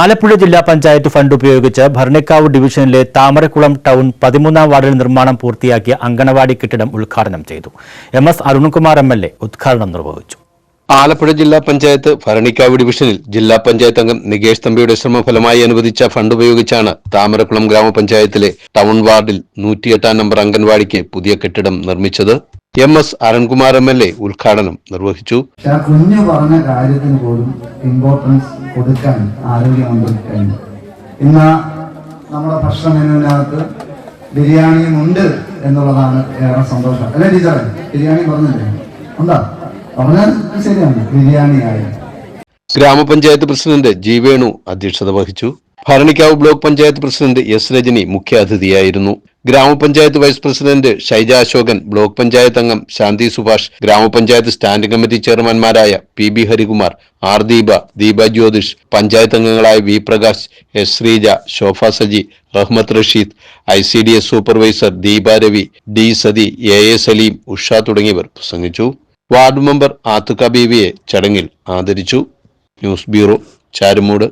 ആലപ്പുഴ ജില്ലാ പഞ്ചായത്ത് ഫണ്ട് ഉപയോഗിച്ച് ഭരണിക്കാവ് ഡിവിഷനിലെ താമരക്കുളം ടൗൺ പതിമൂന്നാം വാർഡിൽ നിർമ്മാണം പൂർത്തിയാക്കിയ അങ്കണവാടി കെട്ടിടം ഉദ്ഘാടനം ചെയ്തു. M S Arunkumar M L A ഉദ്ഘാടനം നിർവഹിച്ചു. ആലപ്പുഴ ജില്ലാ പഞ്ചായത്ത് ഭരണിക്കാവ് ഡിവിഷനിൽ ജില്ലാ പഞ്ചായത്ത് അംഗം നികേഷ് തമ്പിയുടെ ശ്രമഫലമായി അനുവദിച്ച ഫണ്ട് ഉപയോഗിച്ചാണ് താമരക്കുളം ഗ്രാമപഞ്ചായത്തിലെ ടൗൺ വാർഡിൽ നൂറ്റിയെട്ടാം നമ്പർ അംഗൻവാടിക്ക് പുതിയ കെട്ടിടം നിർമ്മിച്ചത്. M S Arunkumar M L A ഉദ്ഘാടനം നിർവഹിച്ചു. കുഞ്ഞു പറഞ്ഞ കാര്യത്തിന് പോലും ഇമ്പോർട്ടൻസ് കൊടുക്കാൻ ആരോഗ്യമന്ത്രി കഴിഞ്ഞു. ഇന്ന് നമ്മുടെ ഭക്ഷണ മെനുവിനകത്ത് ബിരിയാണിയും ഉണ്ട് എന്നുള്ളതാണ് ഏറെ സന്തോഷം. അല്ലേ ടീച്ചറെ? ബിരിയാണി പറഞ്ഞില്ലേ? ഉണ്ടോ? പറഞ്ഞാൽ ശരിയാണ്. ബിരിയാണിയായി. ഗ്രാമപഞ്ചായത്ത് പ്രസിഡന്റ് ജി വേണു അധ്യക്ഷത വഹിച്ചു. Bharanikkavu block panchayat president S Rajani മുഖ്യാതിഥിയായിരുന്നു. ഗ്രാമപഞ്ചായത്ത് vice president Shaija Ashokan block panchayat അംഗം ശാന്തി സുഭാഷ് ഗ്രാമപഞ്ചായത്ത് standing committee ചെയർമാൻമാരായ P B Harikumar R Deepa Deepa Jyothish panchayat അംഗങ്ങളായ V Prakash S Sreeja Shobha Saji Rahmath Rasheed I C D S supervisor Deepa Ravi D Sathi A A Saleem Usha തുടങ്ങിയവർ പ്രസംഗിച്ചു. Ward member Athukka ബീവിയെ ചടങ്ങിൽ ആദരിച്ചു. News bureau Charummood.